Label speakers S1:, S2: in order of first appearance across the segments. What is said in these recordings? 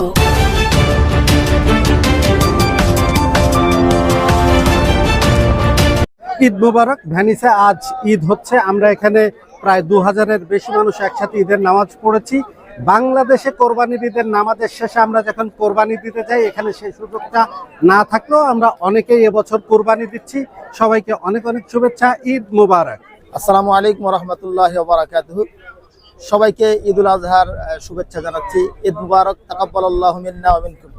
S1: jungle.
S2: Eid মুবারক ভ্যানিসে আজ ঈদ হচ্ছে। আমরা এখানে প্রায় দু হাজারের বেশি মানুষ একসাথে ঈদের নামাজ পড়েছি। বাংলাদেশে কোরবানির ঈদের নামাজের শেষে আমরা যখন কোরবানি দিতে যাই এখানে সেই সুযোগটা না থাকলেও আমরা অনেকেই এবছর কোরবানি দিচ্ছি। সবাইকে অনেক অনেক শুভেচ্ছা ঈদ মুবারক।
S3: আসসালামু আলাইকুম রহমতুল্লাহ বারাকাতুহ। সবাইকে ঈদুল আজহার শুভেচ্ছা জানাচ্ছি। ঈদ মুবারক তাকাব্বালাল্লাহু মিন্না ওয়া মিনকুম।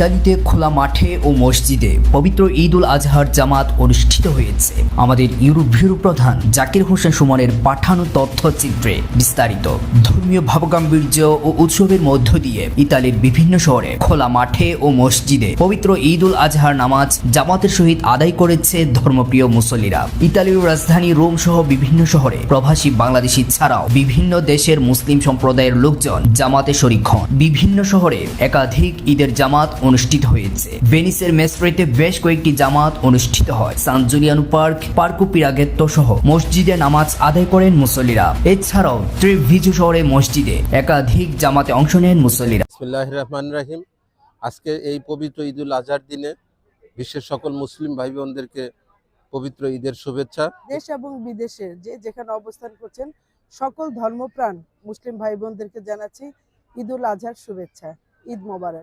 S4: ইতালিতে খোলা মাঠে ও মসজিদে পবিত্র ঈদ উল আজহার জামাত অনুষ্ঠিত হয়েছে। আমাদের ইউরোপীয় প্রধান জাকির হোসেন সুমনের পাঠানো তথ্যচিত্রে বিস্তারিত। ধর্মীয় ভাবগাম্ভীর্য ও উৎসবের মধ্য দিয়ে ইতালির বিভিন্ন শহরে খোলা মাঠে ও মসজিদে পবিত্র ঈদ উল আজহার নামাজ জামাতের সহিত আদায় করেছে ধর্মপ্রিয় মুসল্লিরা। ইতালির রাজধানী রোম সহ বিভিন্ন শহরে প্রবাসী বাংলাদেশি ছাড়াও বিভিন্ন দেশের মুসলিম সম্প্রদায়ের লোকজন জামাতে শরিক বিভিন্ন শহরে একাধিক ঈদের জামাত অনুষ্ঠিত হয়েছে। ভেনিসের মেসরেটে বেশ কয়েকটি জামাত অনুষ্ঠিত হয়। সান জুলিয়ানো পার্ক পার্কো পিরাগেত্ত সহ মসজিদে নামাজ আদায় করেন মুসল্লিরা। এছাড়াও ত্রিভিজু শহরে মসজিদে একাধিক জামাতে অংশ নেন মুসল্লিরা।
S5: রহমান রাহিম। আজকে এই পবিত্র ঈদুল আজহার দিনে বিশ্বের সকল মুসলিম ভাই বোনদেরকে পবিত্র ঈদের শুভেচ্ছা।
S6: দেশ এবং বিদেশে যে যেখানে অবস্থান করছেন সকল ধর্মপ্রাণ মুসলিম ভাই বোনদেরকে জানাচ্ছি ঈদুল আজহার শুভেচ্ছা। ঈদ মোবারক।